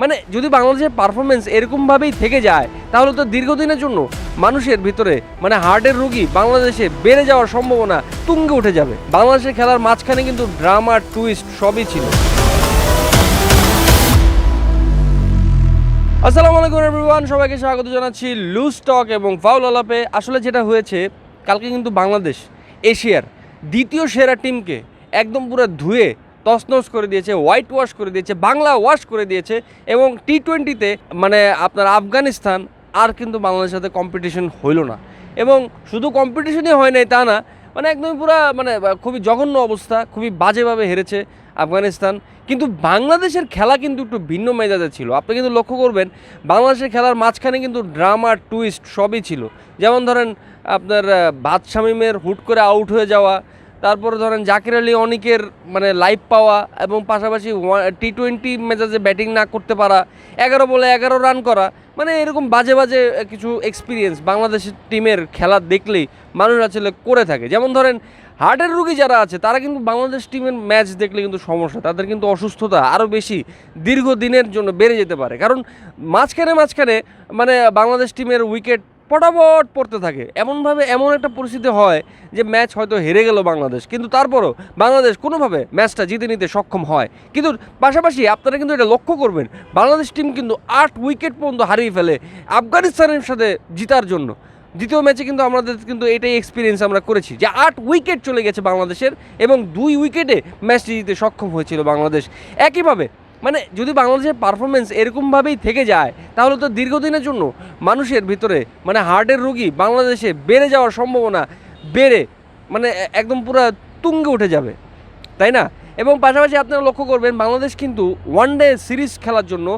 মানে যদি বাংলাদেশের পারফরমেন্স এরকমভাবেই থেকে যায়, তাহলে তো দীর্ঘদিনের জন্য মানুষের ভিতরে মানে হার্টের রোগী বাংলাদেশে বেড়ে যাওয়ার সম্ভাবনা তুঙ্গে উঠে যাবে। বাংলাদেশের খেলার মাঝখানে কিন্তু ড্রামা টুইস্ট সবই ছিল। আসসালামু আলাইকুম এভরিওয়ান সবাইকে স্বাগত জানাচ্ছি লুজ টক এবং ফাউল আলাপে আসলে যেটা হয়েছে, কালকে কিন্তু বাংলাদেশ, এশিয়ার দ্বিতীয় সেরা টিমকে একদম পুরো ধুয়ে তছনছ করে দিয়েছে হোয়াইট ওয়াশ করে দিয়েছে বাংলা ওয়াশ করে দিয়েছে এবং টি টোয়েন্টিতে মানে আপনার আফগানিস্তান আর কিন্তু বাংলাদেশের সাথে কম্পিটিশন হইল না। এবং শুধু কম্পিটিশনই হয় নাই তা না মানে একদমই পুরো মানে খুবই জঘন্য অবস্থা খুবই বাজেভাবে হেরেছে আফগানিস্তান। কিন্তু বাংলাদেশের খেলা কিন্তু একটু ভিন্ন মেজাজে ছিল। আপনি কিন্তু লক্ষ্য করবেন বাংলাদেশের খেলার মাঝখানে কিন্তু ড্রামা টুইস্ট সবই ছিল। যেমন ধরেন আপনার আহ, বাদ হুট করে আউট হয়ে যাওয়া তারপরে ধরেন জাকির আলী অনিকের মানে লাইভ পাওয়া এবং পাশাপাশি টি টোয়েন্টি মেজাজে ব্যাটিং না করতে পারা, এগারো বলে এগারো রান করা মানে এরকম বাজে বাজে কিছু এক্সপিরিয়েন্স বাংলাদেশের টিমের খেলা দেখলেই মানুষ আসলে করে থাকে। যেমন ধরেন হার্টের রুগী যারা আছে, তারা কিন্তু বাংলাদেশ টিমের ম্যাচ দেখলে কিন্তু সমস্যা, তাদের কিন্তু অসুস্থতা আরও বেশি দীর্ঘদিনের জন্য বেড়ে যেতে পারে। কারণ মাঝখানে মাঝখানে মানে বাংলাদেশ টিমের উইকেট পটাপট পড়তে থাকে। এমনভাবে এমন একটা পরিস্থিতি হয় যে ম্যাচ হয়তো হেরে গেল বাংলাদেশ। কিন্তু তারপরও বাংলাদেশ কোনোভাবে ম্যাচটা জিতে নিতে সক্ষম হয়। কিন্তু পাশাপাশি আপনারা কিন্তু এটা লক্ষ্য করবেন, বাংলাদেশ টিম কিন্তু আট উইকেট পর্যন্ত হারিয়ে ফেলে আফগানিস্তানের সাথে জিতার জন্য। দ্বিতীয় ম্যাচে কিন্তু আমাদের কিন্তু এটাই এক্সপিরিয়েন্স আমরা করেছি যে আট উইকেট চলে গেছে বাংলাদেশের এবং দুই উইকেটে ম্যাচটি জিতে সক্ষম হয়েছিল বাংলাদেশ। একইভাবে মানে যদি বাংলাদেশের পারফরমেন্স এরকমভাবেই থেকে যায়, তাহলে তো দীর্ঘদিনের জন্য মানুষের ভিতরে মানে হার্টের রোগী বাংলাদেশে বেড়ে যাওয়ার সম্ভাবনা বেড়ে মানে একদম পুরো তুঙ্গে উঠে যাবে। তাই না? এবং পাশাপাশি আপনারা লক্ষ্য করবেন, বাংলাদেশ কিন্তু ওয়ান ডে সিরিজ খেলার জন্য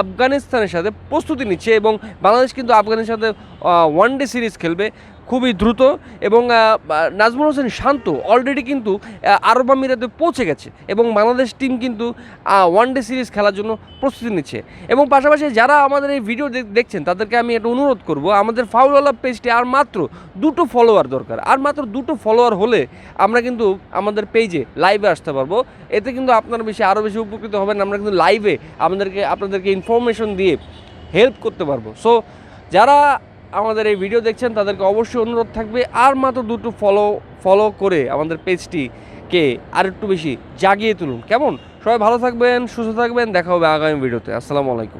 আফগানিস্তানের সাথে প্রস্তুতি নিচ্ছে এবং বাংলাদেশ কিন্তু আফগানের সাথে ওয়ান ডে সিরিজ খেলবে। খুবই দ্রুত এবং নাজমুল হোসেন শান্ত অলরেডি কিন্তু আরব আমিরাতে পৌঁছে গেছে এবং বাংলাদেশ টিম কিন্তু ওয়ান ডে সিরিজ খেলার জন্য প্রস্তুতি নিচ্ছে। এবং পাশাপাশি যারা আমাদের এই ভিডিও দেখ- দেখছেন, তাদেরকে আমি একটা অনুরোধ করব, আমাদের ফাউলওয়ালা পেজটি আর মাত্র দুটো ফলোয়ার দরকার। আর মাত্র দুটো ফলোয়ার হলে আমরা কিন্তু আমাদের পেজে লাইভে আসতে পারব। এতে কিন্তু আপনারা বেশি আরও বেশি উপকৃত হবেন, আমরা কিন্তু লাইভে আমাদেরকে আপনাদেরকে ইনফরমেশন দিয়ে হেল্প করতে পারব। সো যারা আমাদের এই ভিডিও দেখছেন, তাদেরকে অবশ্যই অনুরোধ থাকবে। আর মাত্র দুটো ফলো ফলো করে আমাদের পেজটিকে আর একটু বেশি জাগিয়ে তুলুন। কেমন? সবাই ভালো থাকবেন, সুস্থ থাকবেন, দেখা হবে আগামী ভিডিওতে আসসালামু আলাইকুম।